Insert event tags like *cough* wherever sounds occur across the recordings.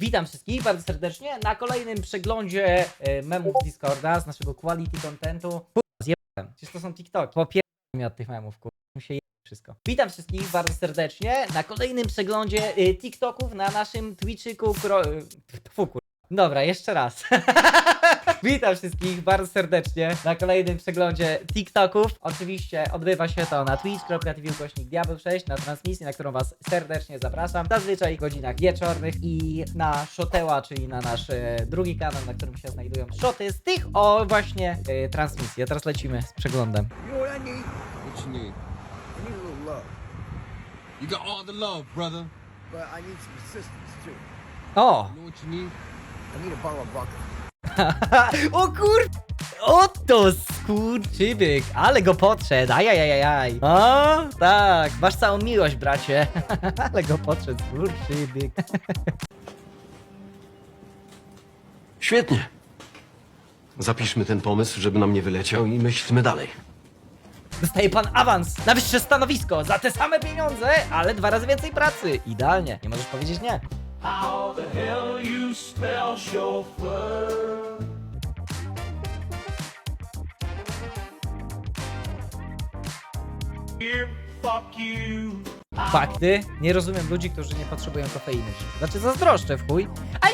Witam wszystkich bardzo serdecznie na kolejnym przeglądzie e, memów Discorda, z naszego quality contentu. Kurwa, zjebałem. Przecież to są TikTok. Popierdolę mi od tych memów, kurwa. Mi się je wszystko. Witam wszystkich bardzo serdecznie na kolejnym przeglądzie e, TikToków na naszym Twitchiku. Kro... e. Dobra, jeszcze raz. *laughs* Witam wszystkich bardzo serdecznie na kolejnym przeglądzie TikToków. Oczywiście odbywa się to na twitch.tv ukośnik diabeł 6 na transmisji, na którą was serdecznie zapraszam. Zazwyczaj w godzinach wieczornych i na Shoteła, czyli na nasz e, drugi kanał, na którym się znajdują shoty z tych o właśnie e, transmisji. A teraz lecimy z przeglądem. You know what I need? What you need? I need a little love, You got all the love, brother. but I need some assistance too. O! You know what you need? I need a bottle of vodka. *laughs* o kur... Oto skurczybyk, ale go podszedł, ajajajajaj. O, tak, masz całą miłość, bracie. *laughs* ale go podszedł, skurczybyk. *laughs* Świetnie. Zapiszmy ten pomysł, żeby nam nie wyleciał i myślmy dalej. Dostaje pan awans na wyższe stanowisko za te same pieniądze, ale dwa razy więcej pracy. Idealnie, nie możesz powiedzieć nie. How the hell you spell chauffeur? Fuck you. Fakty. Nie rozumiem ludzi, którzy nie potrzebują kofeiny. Znaczy zazdroszczę w chuj.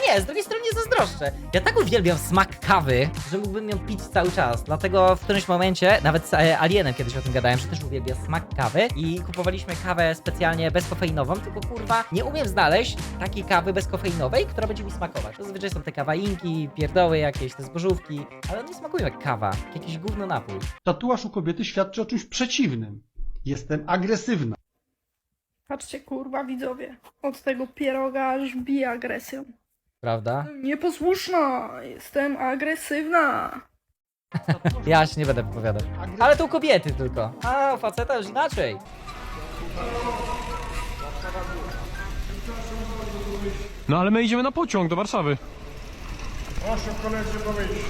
Nie, z drugiej strony nie zazdroszczę. Ja tak uwielbiam smak kawy, że mógłbym ją pić cały czas. Dlatego w którymś momencie, nawet z e, Alienem kiedyś o tym gadałem, że też uwielbia smak kawy i kupowaliśmy kawę specjalnie bezkofeinową, tylko kurwa nie umiem znaleźć takiej kawy bezkofeinowej, która będzie mi smakować. Zazwyczaj są te kawainki, pierdoły jakieś, te zbożówki, ale one nie smakują jak kawa, jak jakiś gówno napój. Tatuaż u kobiety świadczy o czymś przeciwnym. Jestem agresywna. Patrzcie, kurwa, widzowie. Od tego pieroga aż bije agresją. Prawda? Nieposłuszna! Jestem agresywna! *laughs* Ja się nie będę wypowiadał. Ale to u kobiety tylko. A u faceta już inaczej. No ale my idziemy na pociąg do Warszawy. Proszę koledzy powiedzieć,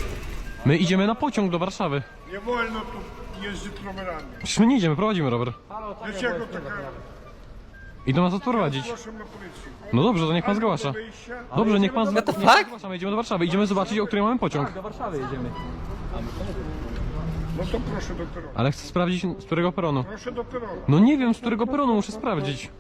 My idziemy na pociąg do Warszawy. nie wolno tu jeździć rowerami. Przecież my nie idziemy, prowadzimy rower. Dlaczego taka... Idą nas odprowadzić. Na policję. No dobrze, to niech pan zgłasza. Dobrze, niech pan What the fuck? zgłasza. My idziemy do Warszawy. Idziemy zobaczyć, o której mamy pociąg. No to proszę do peronu. Ale chcę sprawdzić, z którego peronu. Proszę do peronu. No nie wiem, z którego peronu muszę sprawdzić.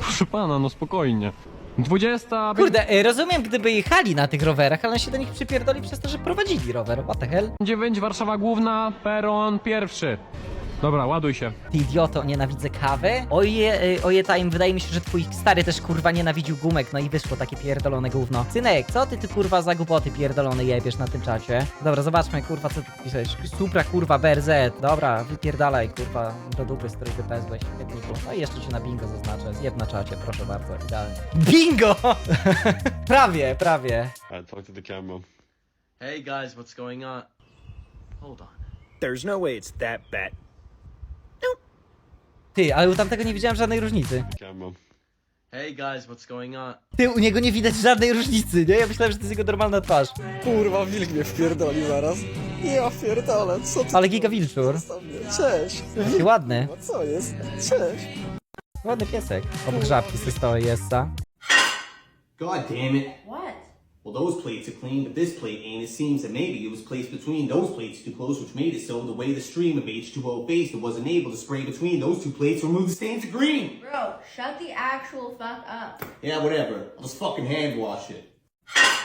Proszę pana, no spokojnie. 20. Kurde, y, rozumiem, gdyby jechali na tych rowerach, ale się do nich przypierdoli przez to, że prowadzili rower. What the hell? 9, Warszawa Główna, peron pierwszy. Dobra, ładuj się. Ty idioto, nienawidzę kawy? Oje, y, oje time, wydaje mi się, że twój stary też kurwa nienawidził gumek, no i wyszło takie pierdolone gówno. Synek, co ty ty kurwa za głupoty pierdolone jebiesz na tym czacie? Dobra, zobaczmy kurwa, co ty piszesz. Supra kurwa BRZ, dobra, wypierdalaj kurwa do dupy, z której wypezłeś. No i jeszcze cię na bingo zaznaczę, zjeb na czacie, proszę bardzo, idealnie. Bingo! *laughs* prawie, prawie. Alright, talk to the camera. Hey guys, what's going on? Hold on. There's no way it's that bad. Ty, ale u tamtego nie widziałem żadnej różnicy. Hey guys, what's going on? Ty, u niego nie widać żadnej różnicy, nie? Ja myślałem, że to jest jego normalna twarz. Kurwa, wilk mnie wpierdoli zaraz. Ja pierdolę, co ty Ale giga wilczur. Cześć. Taki ładny. No co jest? Cześć. Ładny piesek. Obok żabki stoi jest, God damn it. What? Well, those plates are clean, but this plate ain't. It seems that maybe it was placed between those plates too close, which made it so the way the stream of H2O faced, it wasn't able to spray between those two plates to remove the stain to green. Bro, shut the actual fuck up. Yeah, whatever. I'll just fucking hand wash it.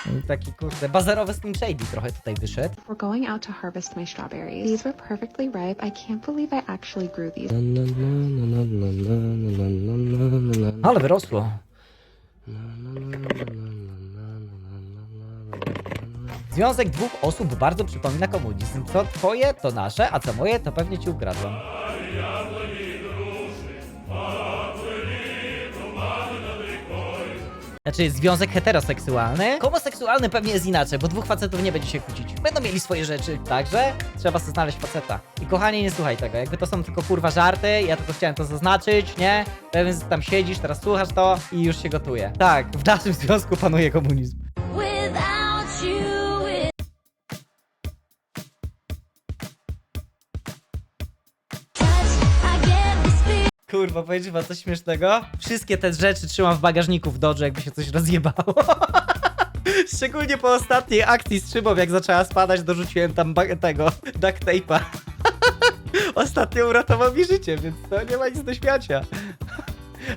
Mm, Taki kurde, bazarowy Slim Shady trochę tutaj wyszedł. We're going out to harvest my strawberries. These were perfectly ripe. I can't believe I actually grew these. Ale wyrosło. Związek dwóch osób bardzo przypomina komunizm. Co twoje, to nasze, a co moje, to pewnie ci ukradłem. Znaczy, związek heteroseksualny. Homoseksualny pewnie jest inaczej, bo dwóch facetów nie będzie się kłócić. Będą mieli swoje rzeczy. Także trzeba sobie znaleźć faceta. I kochanie, nie słuchaj tego. Jakby to są tylko kurwa żarty, ja tylko chciałem to zaznaczyć, nie? Pewien tam siedzisz, teraz słuchasz to i już się gotuje. Tak, w naszym związku panuje komunizm. Kurwa, powiedz wam coś śmiesznego? Wszystkie te rzeczy trzymam w bagażniku w Dodge, jakby się coś rozjebało. *laughs* Szczególnie po ostatniej akcji z szybą, jak zaczęła spadać, dorzuciłem tam tego duct tape'a. *laughs* Ostatnio uratował mi życie, więc to nie ma nic do śmiacia.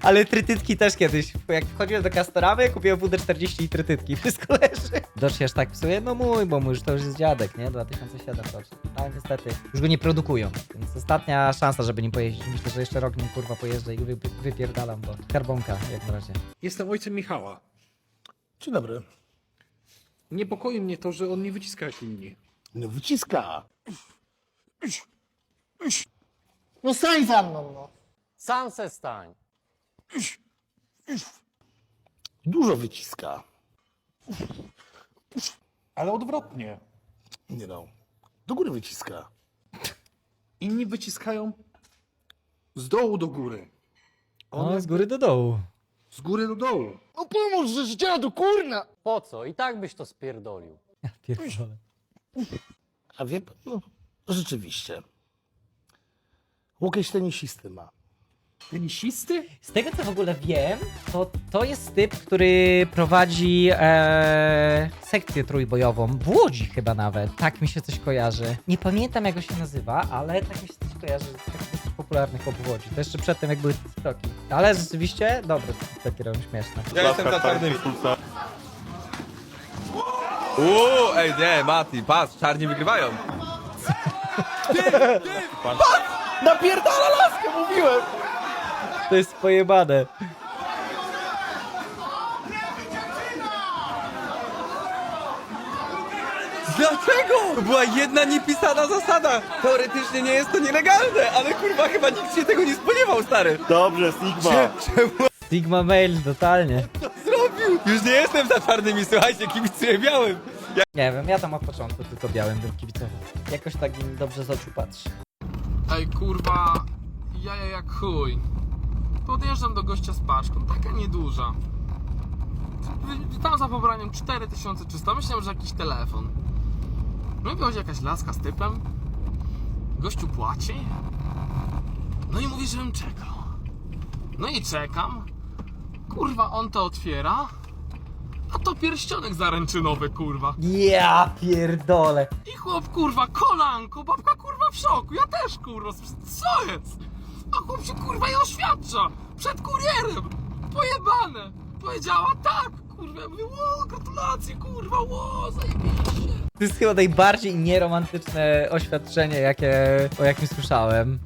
Ale trytytki też kiedyś. Jak wchodziłem do Castoramy, kupiłem WD-40 i trytytki. Wszystko leży. Się aż tak psuje? No mój, bo mój już to już jest dziadek, nie? 2007 Dodge. Tak, niestety. Już go nie produkują. Więc ostatnia szansa, żeby nim pojeździć. Myślę, że jeszcze rok nim kurwa pojeżdżę i wy, wypierdalam, bo karbonka jak na razie. Jestem ojcem Michała. Dzień dobry. Niepokoi mnie to, że on nie wyciska jak inni. No wyciska. No stań za mną, no. Sam se stań. Dużo wyciska. Ale odwrotnie. Nie no. Do góry wyciska. Inni wyciskają z dołu do góry. On No, z góry do dołu. z góry do dołu. No pomóż, że dziadu, kurna! Po co? I tak byś to spierdolił. Ja pierdolę. A wie pan, no rzeczywiście. Łokieć tenisisty ma. Tenisisty? Z tego co w ogóle wiem, to to jest typ, który prowadzi e, sekcję trójbojową w Łodzi chyba nawet. Tak mi się coś kojarzy. Nie pamiętam jak go się nazywa, ale tak mi się coś kojarzy. Tak dosyć popularny chłop w Łodzi. To jeszcze przedtem jak były TikToki. Ale rzeczywiście, dobre TikToki robią śmieszne. Ja jestem za czarnymi. Uuu, ej nie, Mati, patrz, czarni wygrywają. Napierdala laskę, mówiłem! To jest pojebane. Dlaczego? Była jedna niepisana zasada. Teoretycznie nie jest to nielegalne, ale kurwa chyba nikt się tego nie spodziewał, stary. Dobrze, Sigma. Czemu Sigma Mail, totalnie. to zrobił? Już nie jestem za czarnymi, słuchajcie, kibicuję białym. Nie wiem, ja tam od początku tylko białym bym kibicował. Jakoś tak im dobrze z oczu patrzy. Ej kurwa, jaja jak chuj. Podjeżdżam do gościa z paczką, taka nieduża. Tam za pobraniem 4300, myślałem, że jakiś telefon. No i wychodzi jakaś laska z typem. Gościu płaci. No i mówi, żebym czekał. No i czekam. Kurwa, on to otwiera. A to pierścionek zaręczynowy, kurwa. Ja pierdolę. I chłop kurwa kolanko, babka kurwa w szoku, ja też kurwa, co jest? A chłop się kurwa je oświadcza, przed kurierem, pojebane. Powiedziała tak, kurwa, ja mówię, ło, gratulacje kurwa, ło, zajebiście. To jest chyba najbardziej nieromantyczne oświadczenie, jakie, o jakim słyszałem.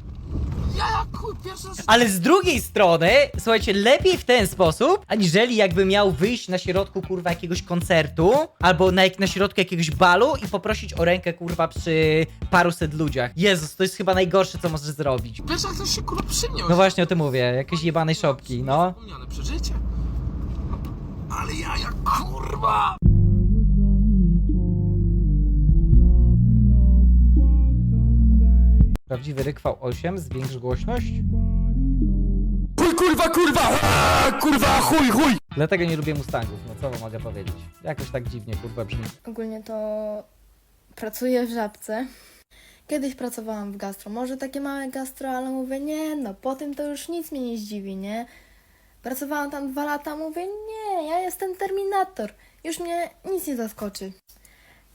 Ja pierwszy raz Ale z drugiej strony, słuchajcie, lepiej w ten sposób, aniżeli jakby miał wyjść na środku, kurwa, jakiegoś koncertu, albo na, jak- na środku jakiegoś balu i poprosić o rękę, kurwa, przy paruset ludziach. Jezus, to jest chyba najgorsze, co możesz zrobić. Pierwszy raz ktoś się kurwa przyniósł. No właśnie o tym mówię, jakieś jebanej szopki, no. Wspomniane przeżycie. Ale ja jak kurwa. Prawdziwy rykwał 8, zwiększ głośność. Chuj, kurwa, kurwa! Aaa, kurwa, chuj, chuj! Dlatego nie lubię Mustangów, no co wam mogę powiedzieć. Jakoś tak dziwnie, kurwa, brzmi. Ogólnie to pracuję w żabce. Kiedyś pracowałam w gastro, może takie małe gastro, ale mówię, nie, no po tym to już nic mnie nie zdziwi, nie? Pracowałam tam dwa lata, mówię, nie, ja jestem Terminator, już mnie nic nie zaskoczy.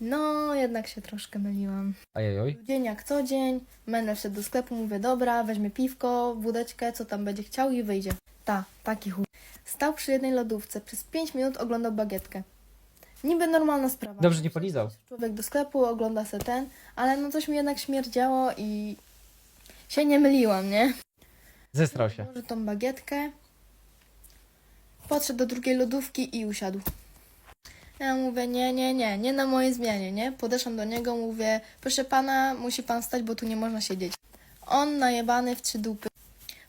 No, jednak się troszkę myliłam. Ajajoj. Dzień jak co dzień, menel wszedł do sklepu, mówię, dobra, weźmie piwko, wódeczkę, co tam będzie chciał i wyjdzie. Ta, taki chuj. Stał przy jednej lodówce, przez 5 minut oglądał bagietkę. Niby normalna sprawa. Dobrze nie polizał. Człowiek do sklepu, ogląda se ten, ale no coś mi jednak śmierdziało i się nie myliłam, nie? Zestrał się. Może tą bagietkę, podszedł do drugiej lodówki i usiadł. Ja mówię, nie, nie, nie, nie na mojej zmianie, nie? Podeszłam do niego, mówię, proszę pana, musi pan wstać, bo tu nie można siedzieć. On najebany w trzy dupy.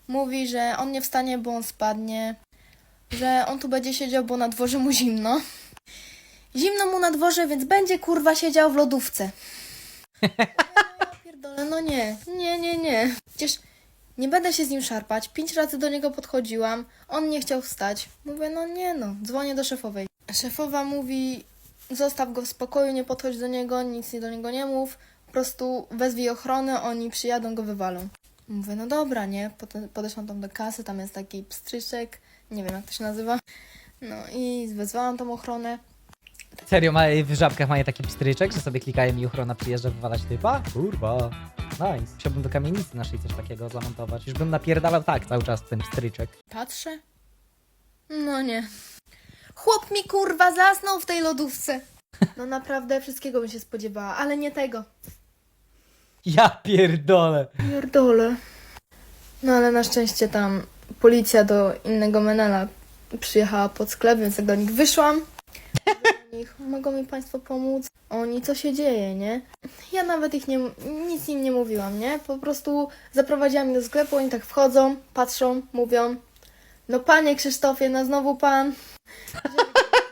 Mówi, że on nie wstanie, bo on spadnie, że on tu będzie siedział, bo na dworze mu zimno. Zimno mu na dworze, więc będzie kurwa siedział w lodówce. Ja pierdolę, no nie, nie, nie, nie. Przecież nie będę się z nim szarpać. Pięć razy do niego podchodziłam, on nie chciał wstać. Mówię, no nie no, dzwonię do szefowej. Szefowa mówi, zostaw go w spokoju, nie podchodź do niego, nic nie do niego nie mów. Po prostu wezwij ochronę, oni przyjadą, go wywalą. Mówię, no dobra, nie? Potem podeszłam tam do kasy, tam jest taki pstryczek, nie wiem jak to się nazywa. No i wezwałam tą ochronę. Serio, ma, w żabkach mają taki pstryczek, że sobie klikają i ochrona przyjeżdża wywalać typa? Kurwa. Nice. Chciałbym do kamienicy naszej coś takiego zamontować. Już bym napierdalał tak cały czas ten pstryczek. Patrzę. No nie. Chłop mi kurwa zasnął w tej lodówce. No naprawdę wszystkiego bym się spodziewała, ale nie tego. Ja pierdolę. Pierdolę. No ale na szczęście tam policja do innego menela przyjechała pod sklep, więc jak do nich wyszłam, do nich, mogą mi państwo pomóc? Oni, co się dzieje, nie? Ja nawet ich nie, nic im nie mówiłam, nie? Po prostu zaprowadziłam ich do sklepu, oni tak wchodzą, patrzą, mówią no panie Krzysztofie, no znowu pan.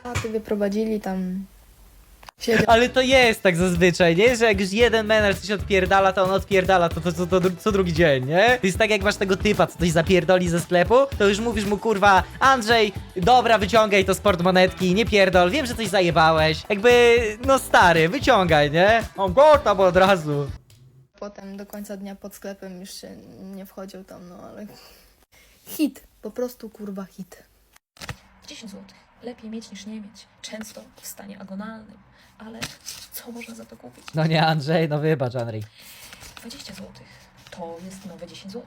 A ty wyprowadzili tam siedział. Ale to jest tak zazwyczaj, nie? Że jak już jeden menel coś odpierdala, to on odpierdala to, to, to, to, dru- co drugi dzień, nie? To jest tak jak masz tego typa, co coś zapierdoli ze sklepu, to już mówisz mu kurwa, Andrzej, dobra, wyciągaj to z portmonetki, nie pierdol, wiem, że coś zajebałeś. Jakby, no stary, wyciągaj, nie? On go tam od razu. Potem do końca dnia pod sklepem już się nie wchodził tam, no ale hit, po prostu kurwa hit. 10 zł. Lepiej mieć niż nie mieć. Często w stanie agonalnym. Ale co można za to kupić? No nie, Andrzej, no wybacz, Andrzej. 20 zł. To jest nowe 10 zł.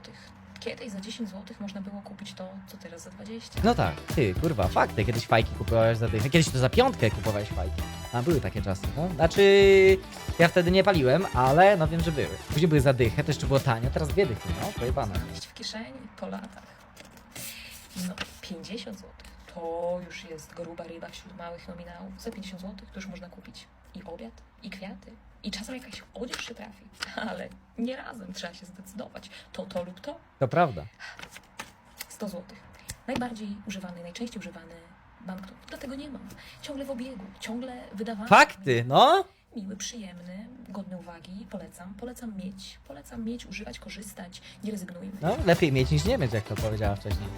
Kiedyś za 10 zł można było kupić to, co teraz za 20. No tak, ty, kurwa, fakty, kiedyś fajki kupowałeś za dychę, kiedyś to za piątkę kupowałeś fajki. A były takie czasy, no. Znaczy, ja wtedy nie paliłem, ale no wiem, że były. Później były za dychę, to jeszcze było tanio, teraz dwie dychy, no, pojebane. Znaleźć w kieszeni po latach. No, 50 zł. To już jest gruba ryba wśród małych nominałów. Za 50 zł to już można kupić i obiad, i kwiaty, i czasem jakaś odzież się trafi. *laughs* Ale nie razem trzeba się zdecydować. To to lub to. To prawda. 100 zł. Najbardziej używany, najczęściej używany banknot. Dlatego nie mam. Ciągle w obiegu, ciągle wydawany. Fakty, no. Miły, przyjemny, godny uwagi. Polecam. Polecam mieć. Polecam mieć, używać, korzystać. Nie rezygnujmy. No, lepiej mieć niż nie mieć, jak to powiedziała wcześniej.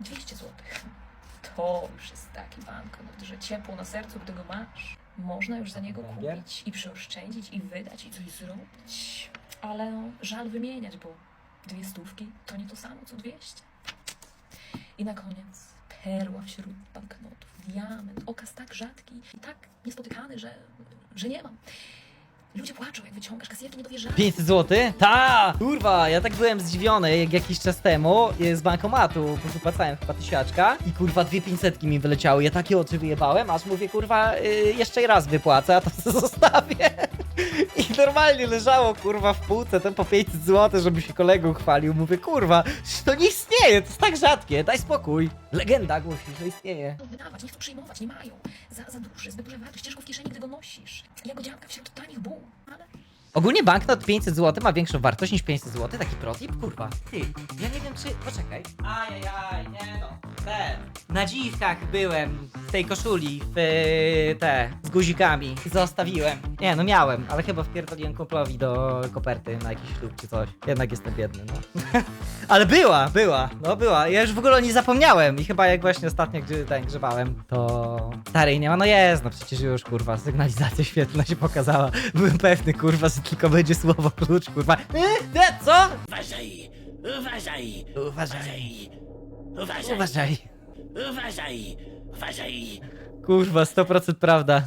200 zł. To już jest taki banknot, że ciepło na sercu, gdy go masz. Można już za niego kupić i przeoszczędzić i wydać i coś zrobić. Ale no, żal wymieniać, bo dwie stówki to nie to samo co 200. I na koniec perła wśród banknotów, diament, okaz tak rzadki i tak niespotykany, że, że nie mam. Ludzie płaczą, jak wyciągasz, kasjerki nie dowierzają. 500 zł? Ta! Kurwa, ja tak byłem zdziwiony, jak jakiś czas temu y, z bankomatu wypłacałem chyba tysiaczka i kurwa dwie 500 mi wyleciały. Ja takie oczy wyjebałem, aż mówię, kurwa, y, jeszcze raz wypłacę, a to *laughs* zostawię. I normalnie leżało, kurwa, w półce, to po 500 zł, żeby się kolegą chwalił. Mówię, kurwa, to nie istnieje, to jest tak rzadkie, daj spokój. Legenda głosi, że istnieje. wydawać, nie chcą przyjmować, nie mają. Za, za duży, zbyt duża wartość, ciężko w kieszeni, gdy go nosisz. Jagodzianka wśród tanich buł, ale Ogólnie banknot 500 zł ma większą wartość niż 500 zł, taki protip, kurwa. Ty, ja nie wiem czy... Poczekaj. Ajajaj, nie no. Ten. Na dziwkach byłem w tej koszuli, w te, z guzikami. Zostawiłem. Nie no, miałem, ale chyba wpierdoliłem kumplowi do koperty na jakiś ślub czy coś. Jednak jestem biedny, no. *laughs* ale była, była, no była. Ja już w ogóle o niej zapomniałem i chyba jak właśnie ostatnio gdzie, ten, grzebałem, to starej nie ma. No jest, no przecież już, kurwa, sygnalizacja świetlna się pokazała. Byłem pewny, kurwa, że tylko będzie słowo klucz, kurwa. E, e, co? Uważaj! Uważaj! Uważaj. Uważaj! Uważaj. Uważaj! Uważaj! Kurwa, 100% prawda.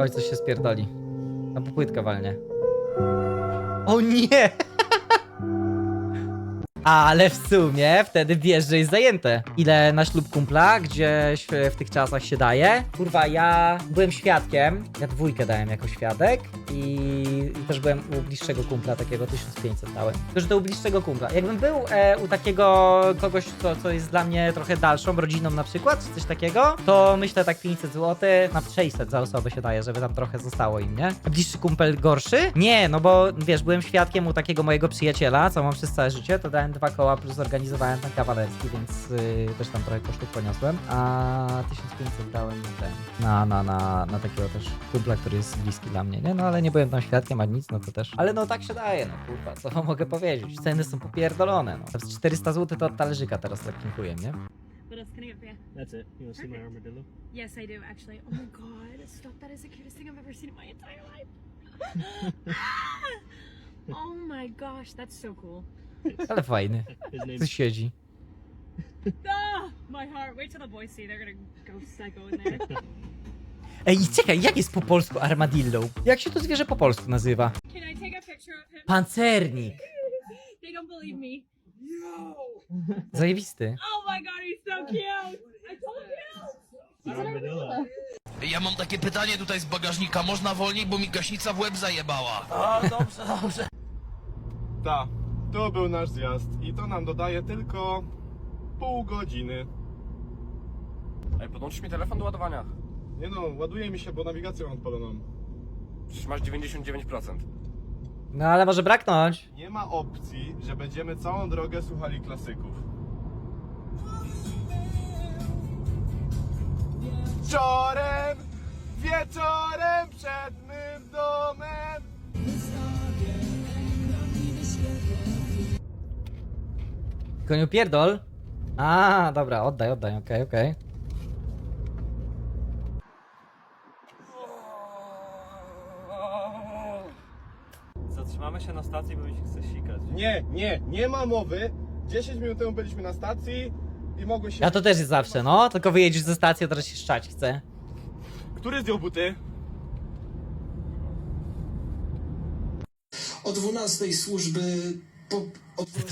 Oj, coś się spierdoli. No popłytka walnie. O nie! *laughs* Ale w sumie wtedy wiesz, że jest zajęte. Ile na ślub kumpla, gdzieś w, w tych czasach się daje. Kurwa, ja byłem świadkiem. Ja dwójkę dałem jako świadek i, też byłem u bliższego kumpla, takiego 1500 dałem. Że to u bliższego kumpla. Jakbym był e, u takiego kogoś, co, co jest dla mnie trochę dalszą rodziną na przykład, czy coś takiego, to myślę tak 500 zł, na 600 za osobę się daje, żeby tam trochę zostało im, nie? Bliższy kumpel gorszy? Nie, no bo wiesz, byłem świadkiem u takiego mojego przyjaciela, co mam przez całe życie, to dałem dwa koła plus zorganizowałem ten kawalerski, więc y, też tam trochę kosztów poniosłem, a 1500 dałem na ten, na, na, na, na takiego też kumpla, który jest bliski dla mnie, nie? No ale nie byłem tam świadkiem, ani nic, no to też. Ale no tak się daje, no kurwa, co mogę powiedzieć? Ceny są popierdolone, no. To jest 400 zł to od talerzyka teraz lekkinkuję, nie? What else can I get for you? That's it. You want to see my armadillo? Yes, I do actually. Oh my god, stop! That is the cutest thing I've ever seen in my entire life. *laughs* *laughs* oh my gosh, that's so cool. Ale fajny. His name Tu siedzi. *laughs* Ah, my heart. Wait till the boys see. They're gonna go psycho in there. *laughs* Ej, czekaj, jak jest po polsku armadillo? Jak się to zwierzę po polsku nazywa? Can I take a picture of him? Pancernik. *laughs* They don't believe me. No. Zajebisty. Oh my god, he's so cute. I told you. armadillo. Ja mam takie pytanie tutaj z bagażnika. Można wolniej, bo mi gaśnica w łeb zajebała. Ta, to był nasz zjazd i to nam dodaje tylko pół godziny. Ej, podłączysz mi telefon do ładowania. Nie no, ładuje mi się, bo nawigację mam odpaloną. Przecież masz 99%. No ale może braknąć. Nie ma opcji, że będziemy całą drogę słuchali klasyków. Wieczorem, wieczorem przed mym domem. Koniu pierdol. A, dobra, oddaj, oddaj, okej, okej. Zatrzymamy się na stacji, bo mi się chce sikać. Nie, nie, nie ma mowy. 10 minut temu byliśmy na stacji i mogły się... Ja to też jest zawsze, no. Tylko wyjedziesz ze stacji, a teraz się szczać chce. Który zdjął buty? O 12 służby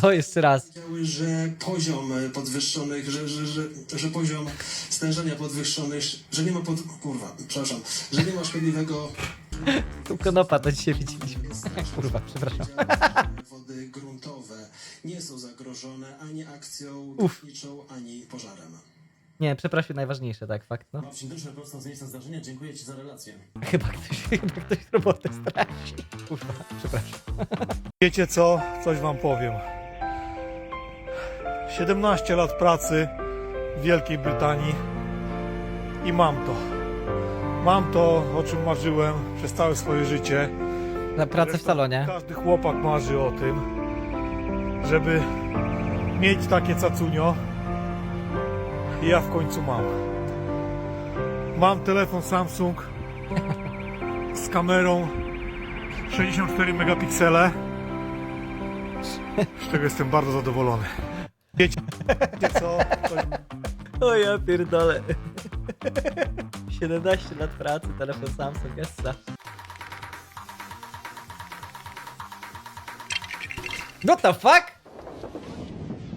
To jeszcze raz. powiedziały, że poziom podwyższonych, że, że, że, że poziom stężenia podwyższonych, że nie ma pod... kurwa, przepraszam, że nie ma szkodliwego Tu konopa to dzisiaj widzieliśmy. Kurwa, przepraszam. wody gruntowe nie są zagrożone ani akcją Uf. techniczą, ani pożarem. Nie, przepraszam, najważniejsze, tak, fakt, no. Marcin Dyszek, prosto z miejsca zdarzenia, dziękuję Ci za relację. Chyba ktoś, *laughs* chyba ktoś robotę straci. Kurwa, przepraszam. *laughs* Wiecie co? Coś wam powiem. 17 lat pracy w Wielkiej Brytanii i mam to. Mam to, o czym marzyłem przez całe swoje życie. Na pracę w Zresztą salonie. Każdy chłopak marzy o tym, żeby mieć takie cacunio. I ja w końcu mam. Mam telefon Samsung z kamerą 64 megapiksele. Z czego jestem bardzo zadowolony. Wiecie, wiecie co? O ja pierdolę. 17 lat pracy, telefon Samsung S. What the fuck?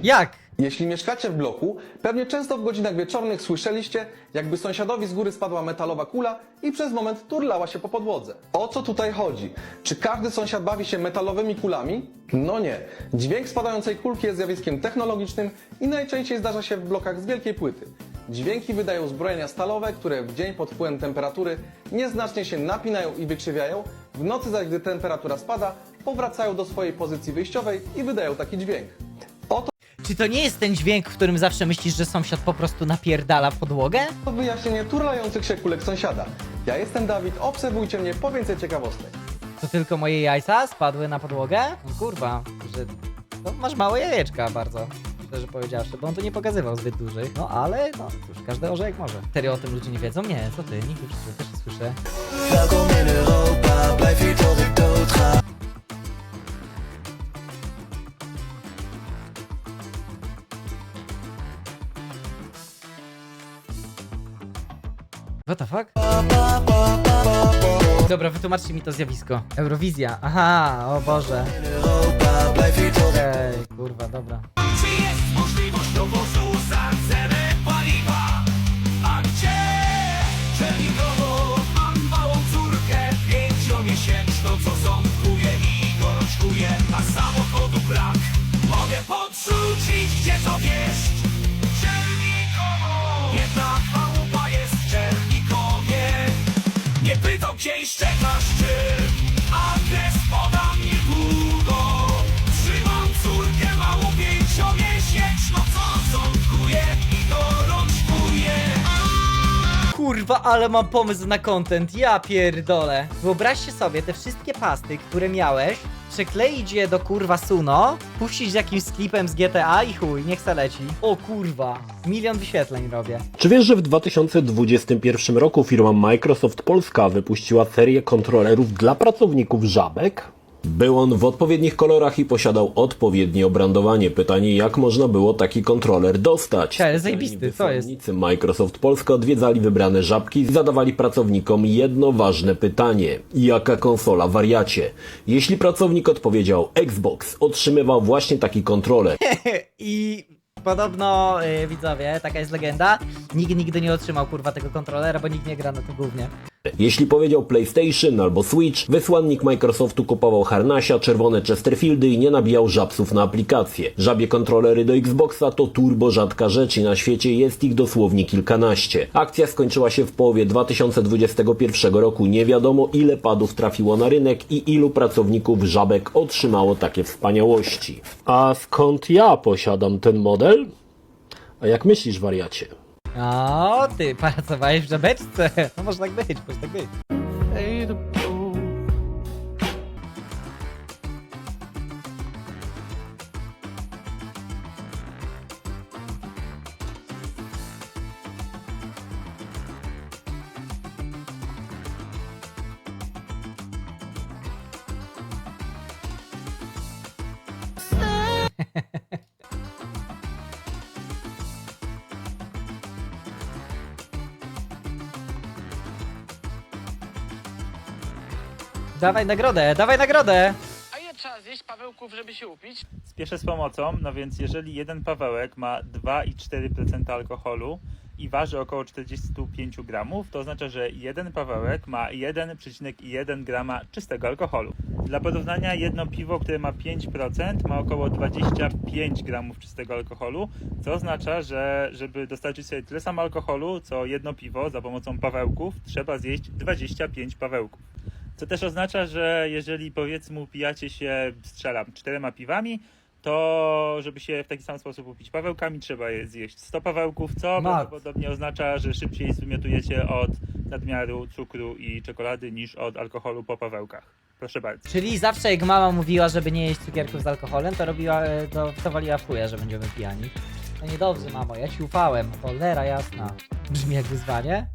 Jak? Jeśli mieszkacie w bloku, pewnie często w godzinach wieczornych słyszeliście, jakby sąsiadowi z góry spadła metalowa kula i przez moment turlała się po podłodze. O co tutaj chodzi? Czy każdy sąsiad bawi się metalowymi kulami? No nie. Dźwięk spadającej kulki jest zjawiskiem technologicznym i najczęściej zdarza się w blokach z wielkiej płyty. Dźwięki wydają zbrojenia stalowe, które w dzień pod wpływem temperatury nieznacznie się napinają i wykrzywiają, w nocy zaś gdy temperatura spada, powracają do swojej pozycji wyjściowej i wydają taki dźwięk. Czy to nie jest ten dźwięk, w którym zawsze myślisz, że sąsiad po prostu napierdala w podłogę? To wyjaśnienie turlających się kulek sąsiada. Ja jestem Dawid, obserwujcie mnie po więcej ciekawostek. To tylko moje jajca spadły na podłogę? No kurwa, że... No, masz małe jajeczka bardzo, szczerze powiedziawszy, bo on tu nie pokazywał zbyt dużych. No ale, no cóż, każdy orze jak może. Serio o tym ludzie nie wiedzą? Nie, co ty, nigdy w życiu, też nie słyszę. Welkom in Europa, blijf hier tot ik dood What the fuck? Dobra, wytłumaczcie mi to zjawisko. Eurowizja. Aha, o Boże. Ej, kurwa, dobra. Czy jest możliwość dowozu za cenę paliwa? A gdzie? Mam małą córkę Pięciomiesięczną, co ząbkuje i gorączkuje A samochodu brak Mogę podrzucić, gdzie to wiesz Nie pytał, Kurwa, ale mam pomysł na content, ja pierdolę. Wyobraźcie sobie te wszystkie pasty, które miałeś, przekleić je do kurwa Suno, puścić z jakimś klipem z GTA i chuj, niech se leci. O kurwa, milion wyświetleń robię. Czy wiesz, że w 2021 roku firma Microsoft Polska wypuściła serię kontrolerów dla pracowników żabek? Był on w odpowiednich kolorach i posiadał odpowiednie obrandowanie. Pytanie, jak można było taki kontroler dostać? Cześć, zajebisty, co jest? Wysłannicy Microsoft Polska odwiedzali wybrane żabki i zadawali pracownikom jedno ważne pytanie. Jaka konsola wariacie? Jeśli pracownik odpowiedział Xbox, otrzymywał właśnie taki kontroler. *laughs* I podobno, yy, widzowie, taka jest legenda, nikt nigdy nie otrzymał kurwa tego kontrolera, bo nikt nie gra na tym głównie. Jeśli powiedział PlayStation albo Switch, wysłannik Microsoftu kupował harnasia, czerwone Chesterfieldy i nie nabijał żabsów na aplikację. Żabie kontrolery do Xboxa to turbo rzadka rzecz i na świecie jest ich dosłownie kilkanaście. Akcja skończyła się w połowie 2021 roku. Nie wiadomo ile padów trafiło na rynek i ilu pracowników żabek otrzymało takie wspaniałości. A skąd ja posiadam ten model? A jak myślisz, wariacie? O, ty *laughs* pracowałeś w żabeczce. No może tak być, może tak być. Dawaj nagrodę, dawaj nagrodę! A ile trzeba zjeść Pawełków, żeby się upić? Spieszę z pomocą, no więc jeżeli jeden pawełek ma 2,4% alkoholu i waży około 45 gramów, to oznacza, że jeden pawełek ma 1,1 grama czystego alkoholu. Dla porównania jedno piwo, które ma 5% ma około 25 gramów czystego alkoholu, co oznacza, że żeby dostarczyć sobie tyle samo alkoholu, co jedno piwo za pomocą pawełków, trzeba zjeść 25 pawełków. Co też oznacza, że jeżeli powiedzmy upijacie się, strzelam, czterema piwami, to żeby się w taki sam sposób upić pawełkami, trzeba je zjeść 100 pawełków, co Mat. prawdopodobnie oznacza, że szybciej zwymiotujecie od nadmiaru cukru i czekolady niż od alkoholu po pawełkach. Proszę bardzo. Czyli zawsze jak mama mówiła, żeby nie jeść cukierków z alkoholem, to robiła, e, to, to waliła w chuja, że będziemy pijani. No niedobrze, mamo, ja ci ufałem. Cholera jasna. Brzmi jak wyzwanie.